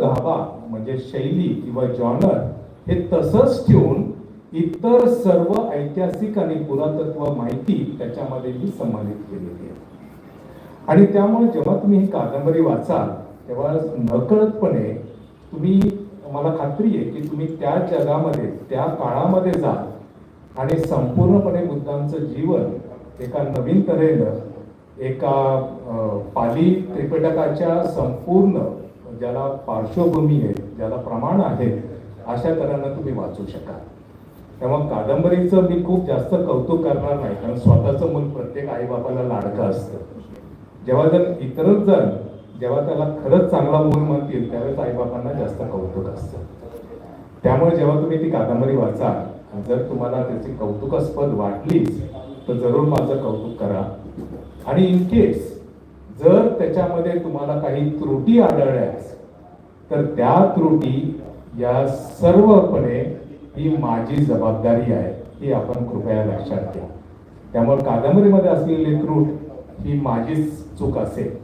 गाभा म्हणजे शैली किंवा जॉनर हे तसंच ठेवून इतर सर्व ऐतिहासिक आणि पुरातत्व माहिती त्याच्यामध्ये मी सम्मानित केलेली आहे. आणि त्यामुळे जेव्हा तुम्ही ही कादंबरी वाचाल तेव्हा नकळतपणे तुम्ही मला खात्री आहे की तुम्ही त्या जगामध्ये त्या काळामध्ये जाल आणि संपूर्णपणे बुद्धांचं जीवन एका नवीन तऱ्हेनं एका पाली त्रिपिटकाच्या संपूर्ण ज्याला पार्श्वभूमी आहे ज्याला प्रमाण आहे अशा तऱ्हेनं तुम्ही वाचू शकाल. तेव्हा कादंबरीचं मी खूप जास्त कौतुक करणार नाही कारण स्वतःचं मूल प्रत्येक आईबापाला लाडकं असतं. जेव्हा जर इतरच जण जेव्हा त्याला खरंच चांगला मूल म्हणतील त्यावेळेस आईबापांना जास्त कौतुक असतं. त्यामुळे जेव्हा तुम्ही ती कादंबरी वाचाल जर तुम्हाला त्याची कौतुकास्पद वाटलीच तर जरूर माझं कौतुक करा. आणि इन केस जर त्याच्यामध्ये तुम्हाला काही त्रुटी आढळल्यास तर त्या त्रुटी या सर्वपणे ही माझी जबाबदारी आहे ही आपण कृपया लक्षात घ्या. त्यामुळे कादंबरीमध्ये असलेली त्रूट ही माझीच चूक असेल.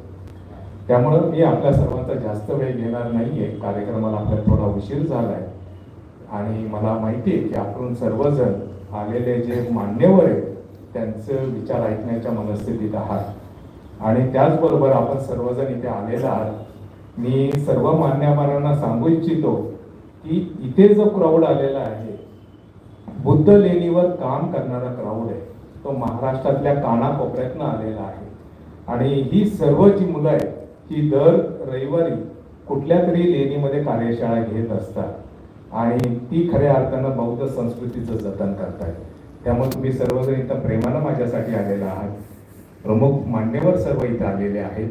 त्यामुळं मी आपल्या सर्वांचा जास्त वेळ घेणार नाहीये. कार्यक्रमाला आपल्याला थोडा उशीर झालाय. आणि मला माहिती आहे की आपण सर्वजण आलेले जे मान्यवर आहेत त्यांचं विचार ऐकण्याच्या मनस्थितीत आहात. आणि त्याचबरोबर आपण सर्वजण इथे आलेला आहात. मी सर्व मान्यवरांना सांगू इच्छितो की इथे जो क्राऊड आलेला आहे बुद्ध लेणीवर काम करणारा क्राऊड आहे. तो महाराष्ट्रातल्या कानाकोपऱ्यातनं आलेला आहे. आणि ही सर्व जी मुलं आहेत ही दर रविवारी कुठल्या तरी लेणीमध्ये कार्यशाळा घेत असतात. आणि ती खऱ्या अर्थानं बौद्ध संस्कृतीचं जतन करतात त्यामुळे तुम्ही सर्वजण इथं प्रेमानं माझ्यासाठी आलेला आहात. प्रमुख मान्यवर सर्व इथे आलेले आहेत.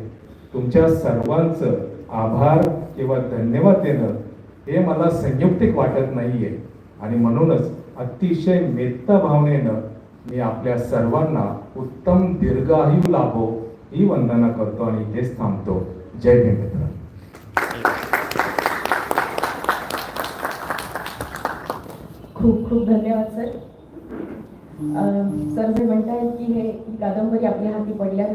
तुमच्या सर्वांचं आभार किंवा धन्यवाद देणं हे मला संयुक्तिक वाटत नाहीये. आणि म्हणूनच अतिशय मेत्ता भावनेनं मी आपल्या सर्वांना उत्तम दीर्घायू लाभो ही वंदना करतो आणि इथेच थांबतो. जय भीम मित्र खूप खूप धन्यवाद सर. सर जे म्हणतायत की हे ही कादंबरी आपल्या हाती पडल्या